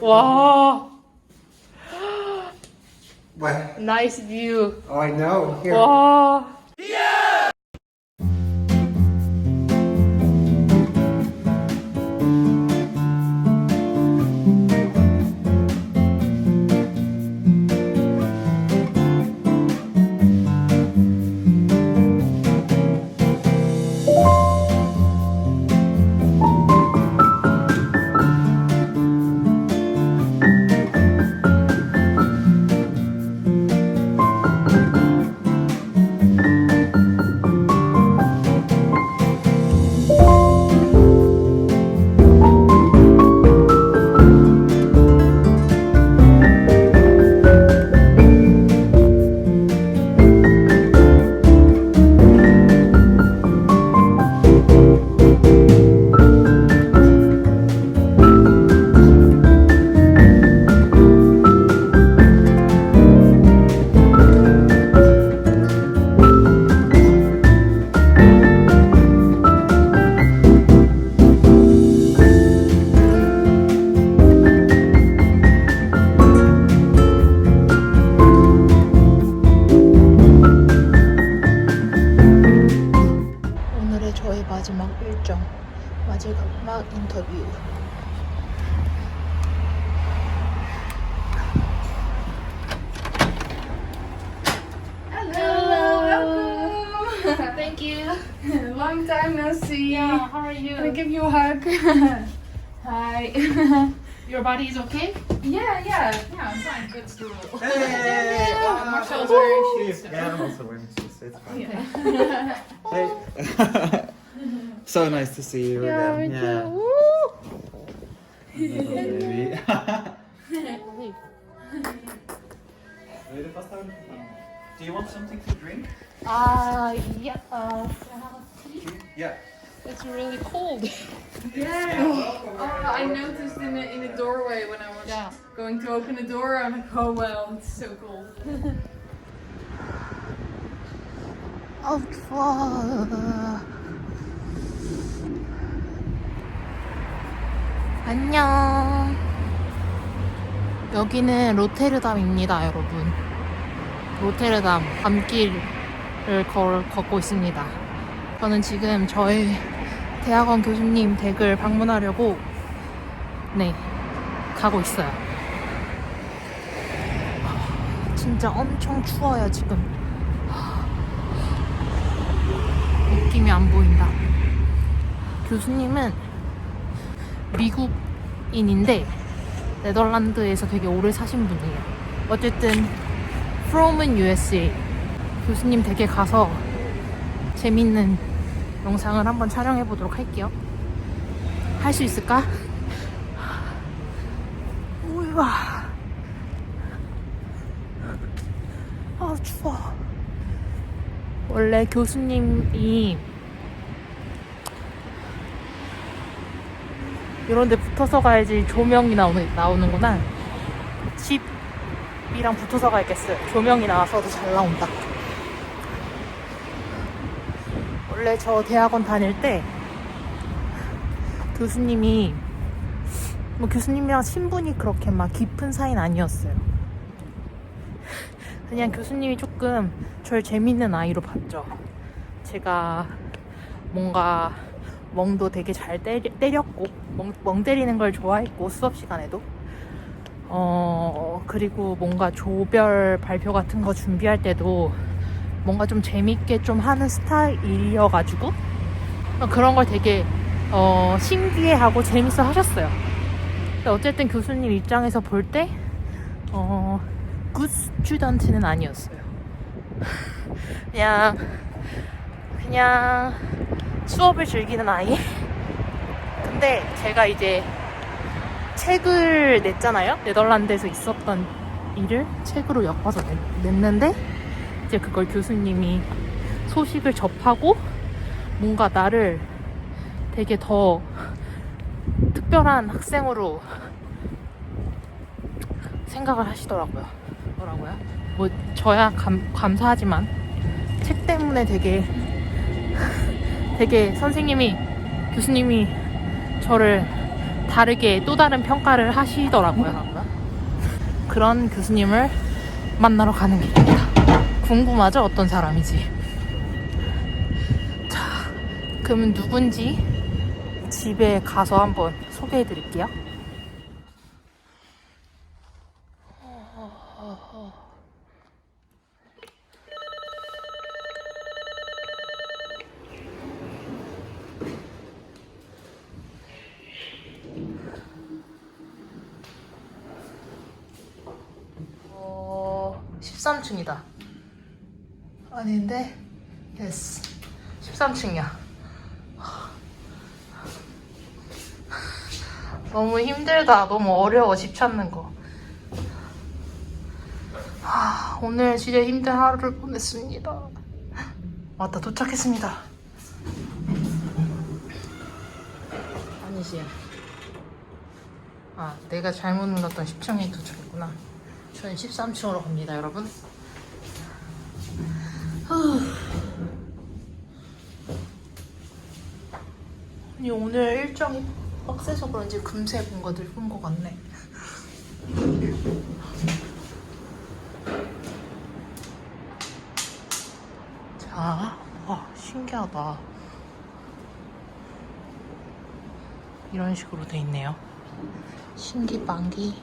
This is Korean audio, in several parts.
와, Where? 나이스 뷰. Oh, I know. Here. 와. How are Can I you? give you a hug? Hi. Your body is okay? yeah, yeah, yeah. I'm fine. Good stool. Hey! Marcel's wearing shoes. Yeah, I'm also wearing shoes. It's fine. Yeah. Hey. so nice to see you Yeah, again. me yeah. too. Woo! Little baby. Do you want something to drink? Uh, yeah, uh, Yeah. It's really cold. Yeah. Oh, I noticed in the in the doorway when I was Yeah. going to open the door. I'm like, oh well, it's so cold. 아우 추워 안녕 여기는 로테르담입니다 여러분 로테르담 밤길을 걸, 걷고 있습니다 저는 지금 저희 대학원 교수님 댁을 방문하려고 네 가고 있어요 진짜 엄청 추워요 지금 느낌이 안 보인다. 교수님은 미국인인데 네덜란드에서 되게 오래 사신 분이에요. 어쨌든 From은 USA 교수님 댁에 가서 재밌는 영상을 한번 촬영해 보도록 할게요. 할 수 있을까? 우와. 아 추워. 원래 교수님이 이런 데 붙어서 가야지 조명이 나오는, 나오는구나. 집이랑 붙어서 가야겠어요. 조명이 나와서 더잘 나온다. 원래 저 대학원 다닐 때 교수님이 뭐 교수님이랑 친분이 그렇게 막 깊은 사이는 아니었어요. 그냥 교수님이 조금 절 재밌는 아이로 봤죠. 제가 뭔가 멍도 되게 잘 때리, 때렸고 멍, 멍 때리는 걸 좋아했고 수업 시간에도 어 그리고 뭔가 조별 발표 같은 거 준비할 때도 뭔가 좀 재밌게 좀 하는 스타일이어가지고 그런 걸 되게 어, 신기해하고 재밌어 하셨어요. 어쨌든 교수님 입장에서 볼 때 어, 굿 스튜던트는 아니었어요. 그냥 그냥 수업을 즐기는 아이. 근데 제가 이제 책을 냈잖아요. 네덜란드에서 있었던 일을 책으로 엮어서 냈, 냈는데 이제 그걸 교수님이 소식을 접하고 뭔가 나를 되게 더 특별한 학생으로 생각을 하시더라고요. 뭐라고요? 뭐 저야 감, 감사하지만 책 때문에 되게 되게 선생님이 교수님이 저를 다르게 또 다른 평가를 하시더라고요. 그런 교수님을 만나러 가는 길입니다. 궁금하죠? 어떤 사람이지? 자, 그러면 누군지 집에 가서 한번 소개해 드릴게요. 어, 13층이다. 아닌데? 예스. 13층이야. 너무 힘들다. 너무 어려워. 집 찾는 거. 아, 오늘 진짜 힘든 하루를 보냈습니다. 맞다. 도착했습니다. 아니지. 아, 내가 잘못 눌렀던 10층에 도착했구나. 저는 13층으로 갑니다, 여러분. 후. 아니, 오늘 일정이 빡세서 그런지 금세 뭔가 늙은 것 같네. 자, 와, 신기하다. 이런 식으로 돼 있네요. 신기방기.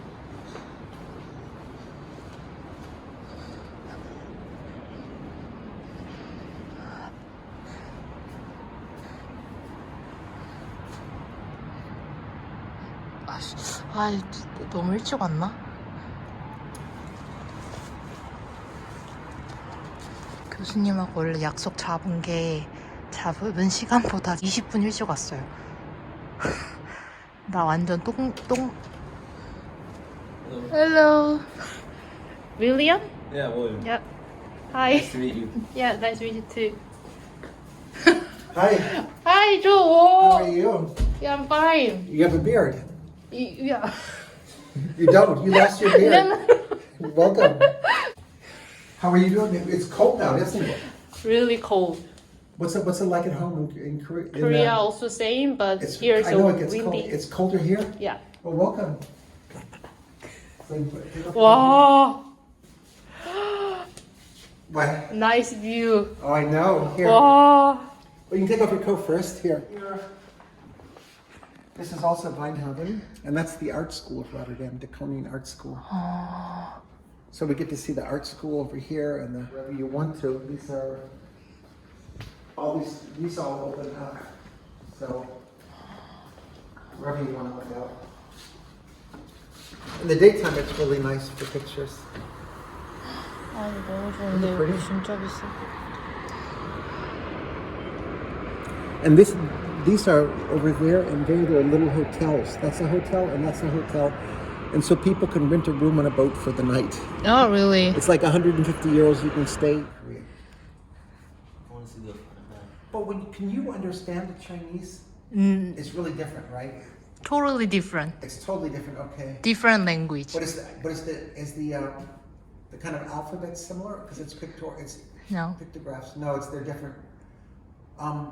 아, 씨, 아, 너무 일찍 왔나? 교수님하고 원래 약속 잡은 게 잡은 시간보다 20분 일찍 왔어요. 나 완전 똥, 똥. Hello. William? Yeah, William. Yep. Hi. Nice to meet you. Yeah, nice to meet you too. Hi, Hi, how Joe. are you? Yeah, I'm fine. You have a beard. Y- Yeah. You don't. You lost your beard. Welcome. How are you doing? It's cold out, isn't it? really cold. What's it What's it like at home in, in Korea? in, Korea uh, also same, but it's, here it's I know so it gets cold. windy. It's colder here. Yeah. Well, welcome. So you put- take off your- Wow. What? Nice view. Oh, I know. Here. Wow. Well, you can take off your coat first. Here. This is also Weinhagen, and that's the art school of Rotterdam, de Koning Art School. So we get to see the art school over here and the, wherever you want to. These are all these, these all open up. So wherever you want to look out. In the daytime, it's really nice for pictures. And this these are over there, and there there are little hotels. That's a hotel, and that's a hotel. And so people can rent a room on a boat for the night. Oh really? It's like 150 euros you can stay. I want to see the map. But when can you understand the Chinese? Mm, It's really different, right? totally different. It's totally different. Okay. Different language. But is the but is the is the uh, the kind of alphabet similar? Because it's pictor it's No. pictographs. No, it's they're different. Um,